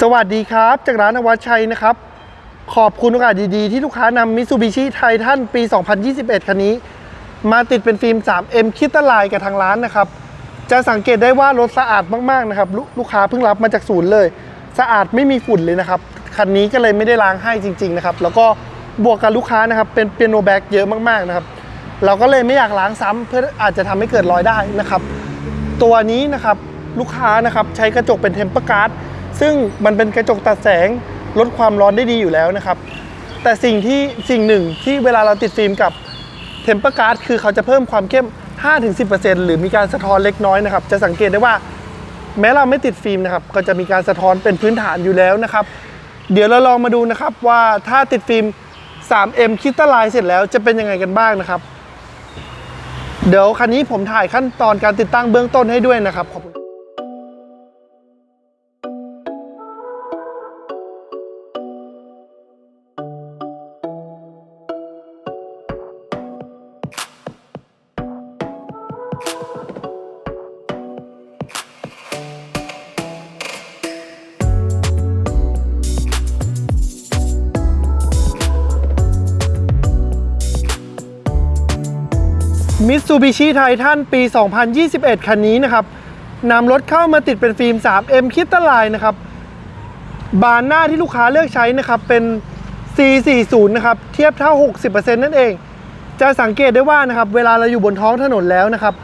สวัสดีครับ จากร้านอวัชชัยนะครับ ขอบคุณโอกาสดีๆ ที่ลูกค้านำมิ t ซูบิชิไททันปี 2021 คันนี้ มาติดเป็นฟิล์ม 3M คิดตลายกับทางร้านนะครับ จะสังเกตได้ว่ารถสะอาดมากๆนะครับลลูกค้าเพิ่งรับมาจากศูนย์เลย สะอาดไม่มีฝุ่นเลยนะครับ คันนี้ก็เลยไม่ได้ล้างให้จริง ๆ นะครับ แล้วก็บวกกับลูกค้านะครับเป็นเปียโนแบ็กเยอะมากๆนะครับเราก็เลยไม่อยากล้างซ้ำเพื่ออาจจะทำให้เกิดรอยได้นะครับ ตัวนี้นะครับลูกค้านะครับใช้กระจกเป็นเทมเปอร์การ์ด ซึ่งมันเป็นกระจกตัดแสงลดความร้อนได้ดีอยู่แล้วนะครับ แต่สิ่งที่สิ่งหนึ่งที่เวลาเราติดฟิล์มกับเทมเปอร์การ์ดคือเขาจะเพิ่มความเข้ม 5-10%หรือมีการสะท้อนเล็กน้อยนะครับ จะสังเกตได้ว่าแม้เราไม่ติดฟิล์มนะครับ ก็จะมีการสะท้อนเป็นพื้นฐานอยู่แล้วนะครับ เดี๋ยวเราลองมาดูนะครับว่าถ้าติดฟิล์ม 3M คิดตลายเสร็จแล้วจะเป็นยังไงกันบ้างนะครับ เดี๋ยวคันนี้ผมถ่ายขั้นตอนการติดตั้งเบื้องต้นให้ด้วยนะครับขอบคุณ มิตซูบิชิไททันปี 2021 คันนี้นะครับนำรถเข้ามาติดเป็นฟิล์ม 3M คิดตลายนะครับ บานหน้าที่ลูกค้าเลือกใช้นะครับ เป็น C40 นะครับ เทียบเท่า 60%นั่นเอง จะสังเกตได้ว่านะครับ เวลาเราอยู่บนท้องถนนแล้วนะครับ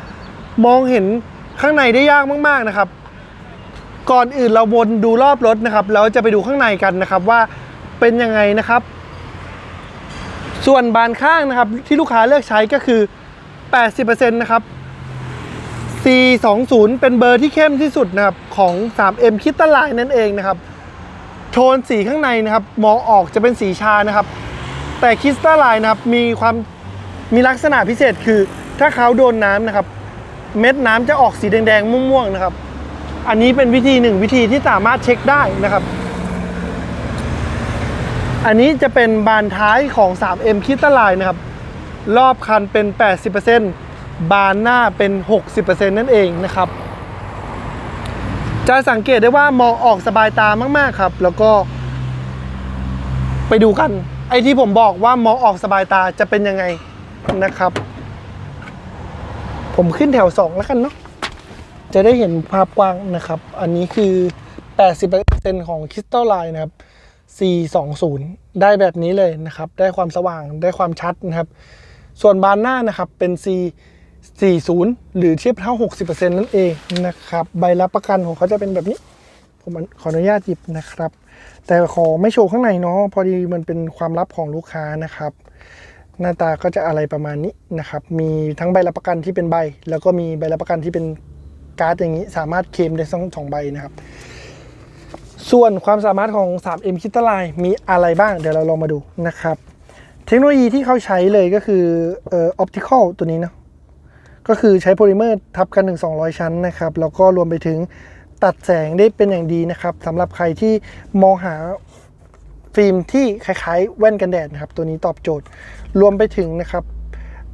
มองเห็นข้างในได้ยากมากๆนะครับ ก่อนอื่นเราวนดูรอบรถนะครับแล้วจะไปดูข้างในกันนะครับว่าเป็นยังไงนะครับ ส่วนบานข้างนะครับที่ลูกค้าเลือกใช้ก็คือ 80%นะครับ C20 เป็นเบอร์ที่เข้มที่สุดนะครับของ 3M คิดตลายนั่นเองนะครับ โทนสีข้างในนะครับมองออกจะเป็นสีชานะครับ แต่คิสตาไลน์นะครับมีความมีลักษณะพิเศษคือถ้าเขาโดนน้ำนะครับ เม็ดน้ำจะออกสีแดงๆ ม่วงๆนะครับ อันนี้เป็นวิธีหนึ่งวิธีที่สามารถเช็คได้นะครับ อันนี้จะเป็นบานท้ายของ 3M คิดตลายนะครับ รอบคันเป็น 80%บานหน้าเป็น 60%นั่นเองนะครับ จะสังเกตได้ว่ามองออกสบายตามากๆครับ แล้วก็ไปดูกัน ไอ้ที่ผมบอกว่ามองออกสบายตาจะเป็นยังไงนะครับ ผมขึ้นแถว 2 แล้วกันเนาะจะได้เห็นภาพกว้างนะครับ อันนี้คือ 80%ของคริสตัลไลน์นะครับ C20 ได้แบบนี้เลยนะครับ ได้ความสว่าง ได้ความชัดนะครับ ส่วนบานหน้านะครับเป็น C40 หรือเทียบเท่า 60%นั่นเองนะครับ ใบรับประกันของเขาจะเป็นแบบนี้ ผมขออนุญาตหยิบนะครับ แต่ขอไม่โชว์ข้างในเนาะพอดีมันเป็นความลับของลูกค้านะครับ หน้าตาก็จะอะไรประมาณนี้นะครับ มีทั้งใบรับประกันที่เป็นใบ แล้วก็มีใบรับประกันที่เป็นการ์ดอย่างนี้ สามารถเคลมได้ทั้งสองใบนะครับ ส่วนความสามารถของ 3M คิดตลายมีอะไรบ้างเดี๋ยวเราลองมาดูนะครับ เทคโนโลยีที่เขาใช้เลยก็คือเอ่อ optical ตัวนี้นะก็คือใช้โพลิเมอร์ทับกันถึง 200 ชั้นนะครับ แล้วก็รวมไปถึงตัดแสงได้เป็นอย่างดีนะครับสำหรับใครที่มองหาฟิล์มที่คล้ายๆ แว่นกันแดดนะครับ ตัวนี้ตอบโจทย์ รวมไปถึงนะครับ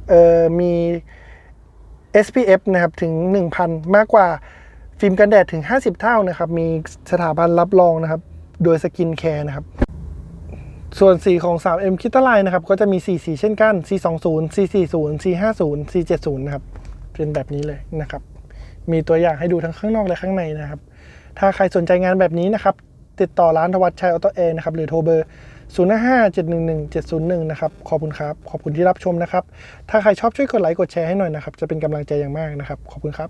เอ่อมี SPF นะครับถึง 1,000 มากกว่าฟิล์มกันแดดถึง 50 เท่านะครับ มีสถาบันรับรองนะครับ โดยสกินแคร์นะครับ ส่วนสีของ 3M คิตไลน์นะครับ ก็จะมี 4 สีเช่นกัน C20 C40 C50 C70 นะครับ เป็นแบบนี้เลยนะครับ มีตัวอย่างให้ดูทั้งข้างนอกและข้างในนะครับ ถ้าใครสนใจงานแบบนี้นะครับ ติดต่อร้านธวัชชัยออโตเอนะครับ หรือโทรเบอร์ 0 5 7 1 1 7 0 1 นะครับ ขอบคุณครับ ขอบคุณที่รับชมนะครับ ถ้าใครชอบช่วยกดไลค์กดแชร์ให้หน่อยนะครับ จะเป็นกำลังใจอย่างมากนะครับ ขอบคุณครับ